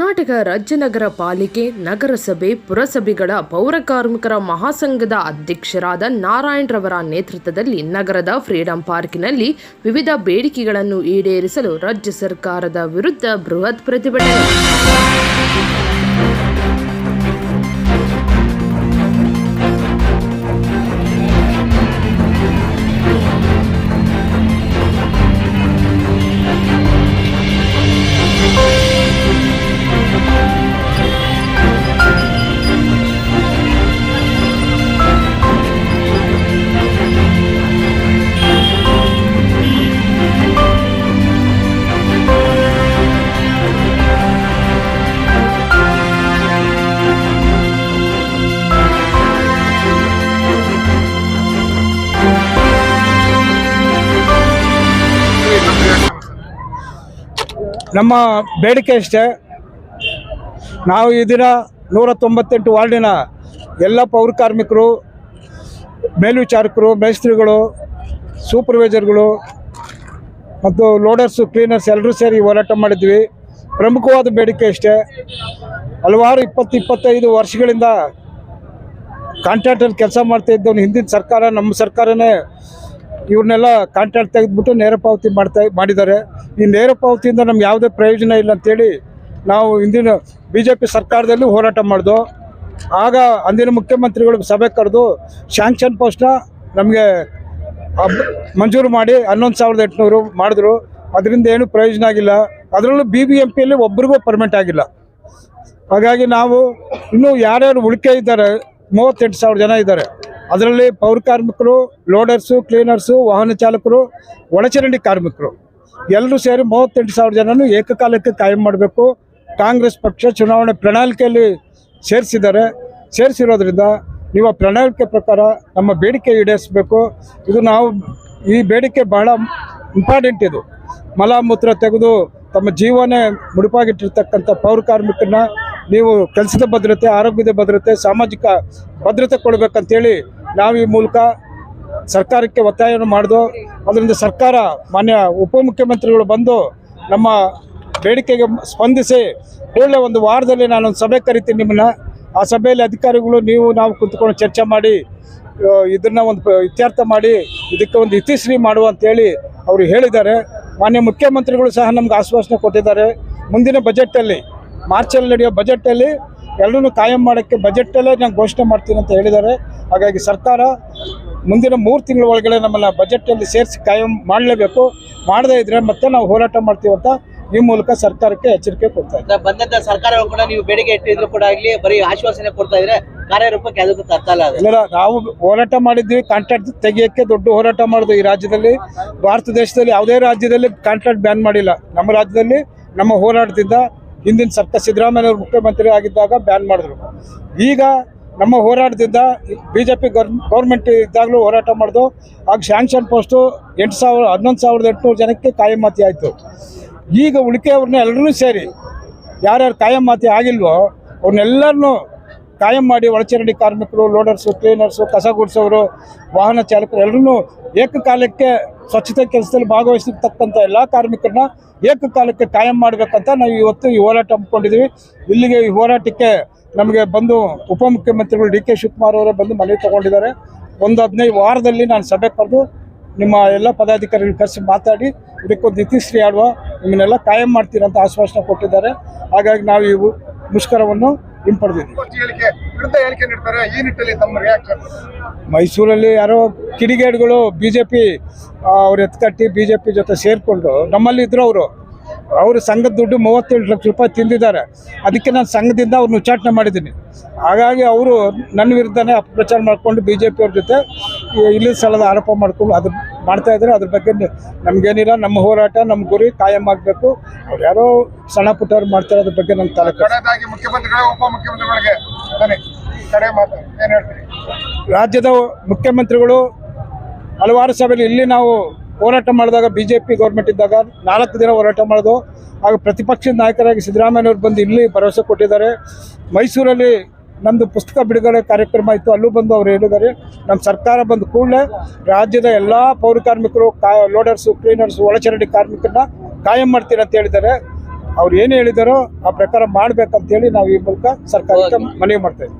ಕರ್ನಾಟಕ ರಾಜ್ಯ ನಗರ ಪಾಲಿಕೆ, ನಗರಸಭೆ, ಪುರಸಭೆಗಳ ಪೌರ ಕಾರ್ಮಿಕರ ಮಹಾಸಂಘದ ಅಧ್ಯಕ್ಷರಾದ ನಾರಾಯಣ್ ರವರ ನೇತೃತ್ವದಲ್ಲಿ ನಗರದ ಫ್ರೀಡಂ ಪಾರ್ಕಿನಲ್ಲಿ ವಿವಿಧ ಬೇಡಿಕೆಗಳನ್ನು ಈಡೇರಿಸಲು ರಾಜ್ಯ ಸರ್ಕಾರದ ವಿರುದ್ಧ ಬೃಹತ್ ಪ್ರತಿಭಟನೆ. ನಮ್ಮ ಬೇಡಿಕೆ ಅಷ್ಟೇ ನಾವು ಈ ದಿನ ನೂರ ತೊಂಬತ್ತೆಂಟು ವಾರ್ಡಿನ ಎಲ್ಲ ಪೌರ ಕಾರ್ಮಿಕರು, ಮೇಲ್ವಿಚಾರಕರು, ಮೇಸ್ತ್ರಿಗಳು, ಸೂಪರ್ವೈಸರ್ಗಳು ಮತ್ತು ಲೋಡರ್ಸು, ಕ್ಲೀನರ್ಸ್ ಎಲ್ಲರೂ ಸೇರಿ ಹೋರಾಟ ಮಾಡಿದ್ವಿ. ಪ್ರಮುಖವಾದ ಬೇಡಿಕೆ ಅಷ್ಟೇ ಹಲವಾರು ಇಪ್ಪತ್ತು ಇಪ್ಪತ್ತೈದು ವರ್ಷಗಳಿಂದ ಕಾಂಟ್ರಾಕ್ಟಲ್ಲಿ ಕೆಲಸ ಮಾಡ್ತಾ ಇದ್ದವನು ಹಿಂದಿನ ಸರ್ಕಾರ, ನಮ್ಮ ಸರ್ಕಾರನೇ ಇವ್ರನ್ನೆಲ್ಲ ಕಾಂಟ್ರಾಕ್ಟ್ ತೆಗೆದ್ಬಿಟ್ಟು ನೇರ ಪಾವತಿ ಮಾಡ್ತಾ ಮಾಡಿದ್ದಾರೆ. ಈ ನೇರ ಪಾವತಿಯಿಂದ ನಮ್ಗೆ ಯಾವುದೇ ಪ್ರಯೋಜನ ಇಲ್ಲ ಅಂತೇಳಿ ನಾವು ಹಿಂದಿನ ಬಿ ಜೆ ಪಿ ಸರ್ಕಾರದಲ್ಲಿ ಹೋರಾಟ ಮಾಡಿದ್ವು ಆಗ ಅಂದಿನ ಮುಖ್ಯಮಂತ್ರಿಗಳು ಸಭೆ ಕರೆದು ಶಾಂಕ್ಷನ್ ಪೋಸ್ಟ್ನ ನಮಗೆ ಮಂಜೂರು ಮಾಡಿ ಹನ್ನೊಂದು ಸಾವಿರದ ಎಂಟುನೂರು ಮಾಡಿದ್ರು. ಅದರಿಂದ ಏನು ಪ್ರಯೋಜನ ಆಗಿಲ್ಲ. ಅದರಲ್ಲೂ ಬಿ ಬಿ ಎಂ ಪಿಯಲ್ಲಿ ಒಬ್ರಿಗೂ ಪರ್ಮಿಟ್ ಆಗಿಲ್ಲ. ಹಾಗಾಗಿ ನಾವು ಇನ್ನೂ ಯಾರ್ಯಾರು ಉಳಿಕೆ ಇದ್ದಾರೆ, ಮೂವತ್ತೆಂಟು ಸಾವಿರ ಜನ ಇದ್ದಾರೆ. ಅದರಲ್ಲಿ ಪೌರ ಕಾರ್ಮಿಕರು ಲೋಡರ್ಸು ಕ್ಲೀನರ್ಸು ವಾಹನ ಚಾಲಕರು, ಒಳಚರಂಡಿ ಕಾರ್ಮಿಕರು. ಎಲ್ಲರೂ ಸೇರಿ ಮೂವತ್ತೆಂಟು ಸಾವಿರ ಜನನು ಏಕಕಾಲಕ್ಕೆ ಕಾಯಂ ಮಾಡಬೇಕು. ಕಾಂಗ್ರೆಸ್ ಪಕ್ಷ ಚುನಾವಣೆ ಪ್ರಣಾಳಿಕೆಯಲ್ಲಿ ಸೇರಿಸಿದ್ದಾರೆ. ಸೇರಿಸಿರೋದ್ರಿಂದ ನೀವು ಆ ಪ್ರಣಾಳಿಕೆ ಪ್ರಕಾರ ನಮ್ಮ ಬೇಡಿಕೆ ಈಡೇರಿಸಬೇಕು. ಇದು ನಾವು ಈ ಬೇಡಿಕೆ ಬಹಳ ಇಂಪಾರ್ಟೆಂಟ್ ಇದು. ಮಲ ಮೂತ್ರ ತೆಗೆದು ತಮ್ಮ ಜೀವನೇ ಮುಡುಪಾಗಿಟ್ಟಿರ್ತಕ್ಕಂಥ ಪೌರ ಕಾರ್ಮಿಕರನ್ನ ನೀವು ಕೆಲಸದ ಭದ್ರತೆ, ಆರೋಗ್ಯದ ಭದ್ರತೆ, ಸಾಮಾಜಿಕ ಭದ್ರತೆ ಕೊಡಬೇಕಂತೇಳಿ ನಾವು ಈ ಮೂಲಕ ಸರ್ಕಾರಕ್ಕೆ ಒತ್ತಾಯವನ್ನು ಮಾಡಿದ್ವು ಅದರಿಂದ ಸರ್ಕಾರ ಮಾನ್ಯ ಉಪಮುಖ್ಯಮಂತ್ರಿಗಳು ಬಂದು ನಮ್ಮ ಬೇಡಿಕೆಗೆ ಸ್ಪಂದಿಸಿ ಕೂಡಲೇ ಒಂದು ವಾರದಲ್ಲಿ ನಾನೊಂದು ಸಭೆ ಕರಿತೀನಿ ನಿಮ್ಮನ್ನ. ಆ ಸಭೆಯಲ್ಲಿ ಅಧಿಕಾರಿಗಳು, ನೀವು, ನಾವು ಕುಂತ್ಕೊಂಡು ಚರ್ಚೆ ಮಾಡಿ ಇದನ್ನು ಒಂದು ಇತ್ಯರ್ಥ ಮಾಡಿ, ಇದಕ್ಕೆ ಒಂದು ಇತಿಶ್ರೀ ಮಾಡುವ ಅಂತೇಳಿ ಅವರು ಹೇಳಿದ್ದಾರೆ. ಮಾನ್ಯ ಮುಖ್ಯಮಂತ್ರಿಗಳು ಸಹ ನಮ್ಗೆ ಆಶ್ವಾಸನೆ ಕೊಟ್ಟಿದ್ದಾರೆ. ಮುಂದಿನ ಬಜೆಟ್ಟಲ್ಲಿ ಮಾರ್ಚಲ್ಲಿ ನಡೆಯೋ ಬಜೆಟ್ಟಲ್ಲಿ ಎಲ್ಲರೂ ಕಾಯಂ ಮಾಡೋಕ್ಕೆ ಬಜೆಟ್ಟಲ್ಲೇ ನಾನು ಘೋಷಣೆ ಮಾಡ್ತೀನಿ ಅಂತ ಹೇಳಿದ್ದಾರೆ. ಹಾಗಾಗಿ ಸರ್ಕಾರ ಮುಂದಿನ ಮೂರು ತಿಂಗಳ ಒಳಗಡೆ ನಮ್ಮನ್ನ ಬಜೆಟಲ್ಲಿ ಸೇರಿಸಿ ಕಾಯಂ ಮಾಡಲೇಬೇಕು. ಮಾಡದೇ ಇದ್ರೆ ಮತ್ತೆ ನಾವು ಹೋರಾಟ ಮಾಡ್ತೀವಿ ಅಂತ ಈ ಮೂಲಕ ಸರ್ಕಾರಕ್ಕೆ ಎಚ್ಚರಿಕೆ ಕೊಡ್ತಾ ಇದ್ದಾರೆ ಬಂದಂತ ಸರ್ಕಾರ ಕೂಡ ನೀವು ಬೇಡಿಕೆ ಇಟ್ಟಿದ್ರು ಕೂಡ ಆಗಲಿ ಬರೀ ಆಶ್ವಾಸನೆ ಕೊಡ್ತಾ ಇದ್ರೆ ಕಾರ್ಯರೂಪಕ್ಕೆ ಅದಕ್ಕೂ ತರ್ತಲ್ಲ ಅಲ್ಲ ಇಲ್ಲ ನಾವು ಹೋರಾಟ ಮಾಡಿದ್ವಿ ಕಾಂಟ್ರಾಕ್ಟ್ ತೆಗಿಯಕ್ಕೆ ದೊಡ್ಡ ಹೋರಾಟ ಮಾಡೋದು ಈ ರಾಜ್ಯದಲ್ಲಿ. ಭಾರತ ದೇಶದಲ್ಲಿ ಯಾವುದೇ ರಾಜ್ಯದಲ್ಲಿ ಕಾಂಟ್ರಾಕ್ಟ್ ಬ್ಯಾನ್ ಮಾಡಿಲ್ಲ. ನಮ್ಮ ರಾಜ್ಯದಲ್ಲಿ ನಮ್ಮ ಹೋರಾಟದಿಂದ ಹಿಂದಿನ ಸರ್ಕಾರ ಸಿದ್ದರಾಮಯ್ಯ ಅವರು ಮುಖ್ಯಮಂತ್ರಿ ಆಗಿದ್ದಾಗ ಬ್ಯಾನ್ ಮಾಡಿದ್ರು. ಈಗ ನಮ್ಮ ಹೋರಾಟದಿಂದ ಬಿ ಜೆ ಪಿ ಗೌರ್ಮೆಂಟ್ ಇದ್ದಾಗಲೂ ಹೋರಾಟ ಮಾಡಿದ್ರು ಆಗ ಶಾಂಕ್ಷನ್ ಪೋಸ್ಟು ಎಂಟು ಸಾವಿರ, ಹನ್ನೊಂದು ಸಾವಿರದ ಎಂಟುನೂರು ಜನಕ್ಕೆ ಕಾಯಮಾತಿ ಆಯಿತು. ಈಗ ಉಳಿಕೆಯವ್ರನ್ನ ಎಲ್ಲರೂ ಸೇರಿ ಯಾರ್ಯಾರು ಕಾಯಮಾತಿ ಆಗಿಲ್ವೋ, ಅವ್ರನ್ನೆಲ್ಲರನ್ನೂ ಕಾಯಂ ಮಾಡಿ ಒಳಚರಂಡಿ ಕಾರ್ಮಿಕರು, ಲೋಡರ್ಸು, ಕ್ಲೀನರ್ಸು, ಕಸ ಗುಡಿಸೋರು, ವಾಹನ ಚಾಲಕರು ಎಲ್ಲರೂ ಏಕಕಾಲಕ್ಕೆ ಸ್ವಚ್ಛತೆ ಕೆಲಸದಲ್ಲಿ ಭಾಗವಹಿಸಿರ್ತಕ್ಕಂಥ ಎಲ್ಲ ಕಾರ್ಮಿಕರನ್ನ ಏಕಕಾಲಕ್ಕೆ ಕಾಯಂ ಮಾಡಬೇಕಂತ ನಾವು ಇವತ್ತು ಈ ಹೋರಾಟ ಹಮ್ಮಿಕೊಂಡಿದ್ದೀವಿ. ಇಲ್ಲಿಗೆ ಈ ಹೋರಾಟಕ್ಕೆ ನಮಗೆ ಬಂದು ಉಪಮುಖ್ಯಮಂತ್ರಿಗಳು ಡಿ ಕೆ ಶಿವಕುಮಾರ್ ಅವರೇ ಬಂದು ಮನವಿ ತಗೊಂಡಿದ್ದಾರೆ. ಒಂದು ಹದಿನೈದು ವಾರದಲ್ಲಿ ನಾನು ಸಭೆ ಕರೆದು ನಿಮ್ಮ ಎಲ್ಲ ಪದಾಧಿಕಾರಿಗಳು ಕರೆಸಿ ಮಾತಾಡಿ ಇದಕ್ಕೊಂದು ನಿತೀಶ್ರೀ ಆಡುವ ನಿಮ್ಮನ್ನೆಲ್ಲ ಕಾಯಂ ಮಾಡ್ತೀರಂತ ಆಶ್ವಾಸನೆ ಕೊಟ್ಟಿದ್ದಾರೆ. ಹಾಗಾಗಿ ನಾವು ಈ ಮುಷ್ಕರವನ್ನು ಹಿಂಪಡೆದಿದ್ದೀವಿ. ಮೈಸೂರಲ್ಲಿ ಯಾರೋ ಕಿಡಿಗೇಡಿಗಳು ಬಿ ಜೆ ಪಿ ಅವ್ರು ಎತ್ಕಟ್ಟಿ ಬಿ ಜೆ ಪಿ ಜೊತೆ ಸೇರಿಕೊಂಡು ನಮ್ಮಲ್ಲಿ ಇದ್ರು ಅವರು. ಅವರು ಸಂಘದ ದುಡ್ಡು ಮೂವತ್ತೇಳು ಲಕ್ಷ ರೂಪಾಯಿ ತಿಂದಿದ್ದಾರೆ. ಅದಕ್ಕೆ ನಾನು ಸಂಘದಿಂದ ಅವ್ರನ್ನ ಉಚ್ಚಾಟನೆ ಮಾಡಿದ್ದೀನಿ. ಹಾಗಾಗಿ ಅವರು ನನ್ನ ವಿರುದ್ಧನೇ ಅಪಪ್ರಚಾರ ಮಾಡಿಕೊಂಡು ಬಿ ಜೆ ಪಿಯವ್ರ ಜೊತೆ ಇಲ್ಲಿ ಸ್ಥಳದ ಆರೋಪ ಮಾಡ್ಕೊಂಡು ಅದು ಮಾಡ್ತಾ ಇದ್ದಾರೆ. ಅದ್ರ ಬಗ್ಗೆ ನಮಗೇನಿಲ್ಲ. ನಮ್ಮ ಹೋರಾಟ ನಮ್ಮ ಗುರಿ ಕಾಯಂ ಆಗಬೇಕು. ಅವ್ರು ಯಾರೋ ಸಣ್ಣ ಪುಟ್ಟವ್ರು ಮಾಡ್ತಾರೆ ಅದ್ರ ಬಗ್ಗೆ ನಮ್ಮ ತಲೆ ಮುಖ್ಯಮಂತ್ರಿಗಳೇ ಉಪಮುಖ್ಯಮಂತ್ರಿಗಳಿಗೆ ಏನ್ ರಾಜ್ಯದ ಮುಖ್ಯಮಂತ್ರಿಗಳು ಹಲವಾರು ಸಭೆಯಲ್ಲಿ ಇಲ್ಲಿ ನಾವು ಹೋರಾಟ ಮಾಡಿದಾಗ ಬಿ ಜೆ ಗೌರ್ಮೆಂಟ್ ಇದ್ದಾಗ ನಾಲ್ಕು ದಿನ ಹೋರಾಟ ಮಾಡೋದು. ಆಗ ಪ್ರತಿಪಕ್ಷದ ನಾಯಕರಾಗಿ ಸಿದ್ದರಾಮಯ್ಯವ್ರು ಬಂದು ಇಲ್ಲಿ ಭರವಸೆ ಕೊಟ್ಟಿದ್ದಾರೆ. ಮೈಸೂರಲ್ಲಿ ನಮ್ಮದು ಪುಸ್ತಕ ಬಿಡುಗಡೆ ಕಾರ್ಯಕ್ರಮ ಇತ್ತು, ಅಲ್ಲೂ ಬಂದು ಅವರು ಹೇಳಿದ್ದಾರೆ. ನಮ್ಮ ಸರ್ಕಾರ ಬಂದ ಕೂಡಲೇ ರಾಜ್ಯದ ಎಲ್ಲ ಪೌರ ಕಾರ್ಮಿಕರು, ಕಾ ಲೋಡರ್ಸು ಕ್ಲೀನರ್ಸು ಒಳಚರಂಡಿ ಕಾರ್ಮಿಕರನ್ನ ಕಾಯಂ ಮಾಡ್ತೀರಿ ಅಂತ ಹೇಳಿದ್ದಾರೆ. ಅವ್ರು ಏನು ಹೇಳಿದಾರೋ ಆ ಪ್ರಕಾರ ಮಾಡ್ಬೇಕಂತೇಳಿ ನಾವು ಈ ಮೂಲಕ ಸರ್ಕಾರಕ್ಕೆ ಮನವಿ ಮಾಡ್ತಾ